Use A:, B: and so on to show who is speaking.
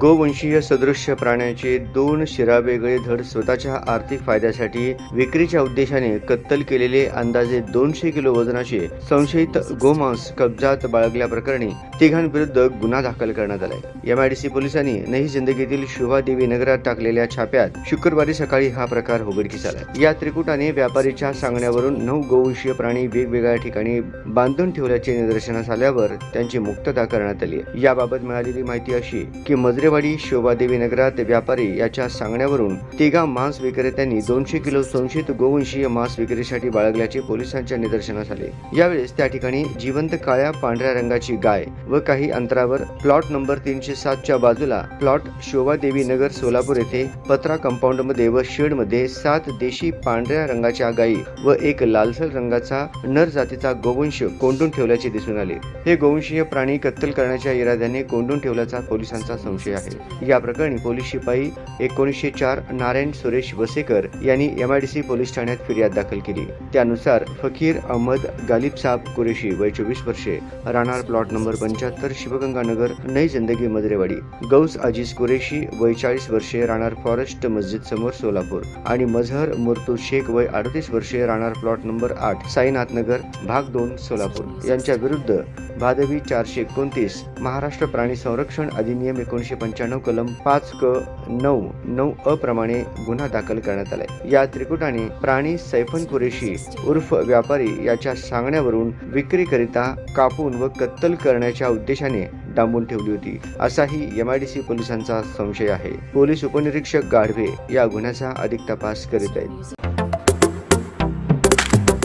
A: गोवंशीय सदृश्य प्राण्याचे दोन शिरावेगळे धड स्वतःच्या आर्थिक फायद्यासाठी विक्रीच्या उद्देशाने कत्तल केलेले अंदाजे दोनशे किलो वजनाचे संशयित गोमांस कब्जात बाळगल्याप्रकरणी तिघांविरुद्ध गुन्हा दाखल करण्यात आलाय. एमआयडीसी पोलिसांनी नही जिंदगीतील शुभादेवी नगरात टाकलेल्या छाप्यात शुक्रवारी सकाळी हा प्रकार उघडकीस आला या त्रिकुटाने व्यापारीच्या सांगण्यावरून नऊ गोवंशीय प्राणी वेगवेगळ्या ठिकाणी बांधून ठेवल्याचे निदर्शनास आल्यावर त्यांची मुक्तता करण्यात आली याबाबत मिळालेली माहिती अशी की शोभा शोभादेवी नगरात व्यापारी याच्या सांगण्यावरून तिघा मांस विक्रेत्यांनी दोनशे किलो संशयित गोवंशीय मांस विक्रीसाठी बाळगल्याचे पोलिसांच्या निदर्शनास आले. यावेळेस त्या ठिकाणी जिवंत काळ्या पांढऱ्या रंगाची गाय व काही अंतरावर प्लॉट नंबर तीनशे सातच्या बाजूला प्लॉट शोभादेवी नगर सोलापूर येथे पत्रा कंपाऊंडमध्ये व शेडमध्ये सात देशी पांढऱ्या रंगाच्या गायी व एक लालसर रंगाचा नर जातीचा गोवंश कोंडून ठेवल्याचे दिसून आले. हे गोवंशीय प्राणी कत्तल करण्याच्या इराद्याने कोंडून ठेवल्याचा पोलिसांचा संशय आहे. या प्रकरणी पोलीस शिपाई एकोणीसशे चार नारायण सुरेश वसेकर यांनी एमआयडीसी पोलीस ठाण्यात फिर्याद दाखल केली. त्यानुसार फकीर अहमद गालिब साब कुरेशी वय चोवीस वर्षे राहणार प्लॉट नंबर पंच्याहत्तर शिवगंगा नगर नई जिंदगी मजरेवाडी गौस अजीज कुरेशी वय चाळीस वर्षे राहणार फॉरेस्ट मस्जिद समोर सोलापूर. आणि मझहर मुर्तू शेख वय अडतीस वर्षे राहणार प्लॉट नंबर आठ साईनाथ नगर भाग दोन सोलापूर. यांच्या विरुद्ध भादवी चारशे एकोणतीस महाराष्ट्र प्राणी संरक्षण अधिनियम एकोणीसशे पंच्याण्णव कलम पाच क नऊ नऊ अ प्रमाणे गुन्हा दाखल करण्यात आलाय. या त्रिकुटाने प्राणी सैफन कुरेशी उर्फ व्यापारी याच्या सांगण्यावरून विक्रीकरिता कापून व कत्तल करण्याच्या उद्देशाने डांबून ठेवली होती. असाही एमआयडीसी पोलिसांचा संशय आहे. पोलीस उपनिरीक्षक गाढवे या गुन्ह्याचा अधिक तपास करीत आहेत.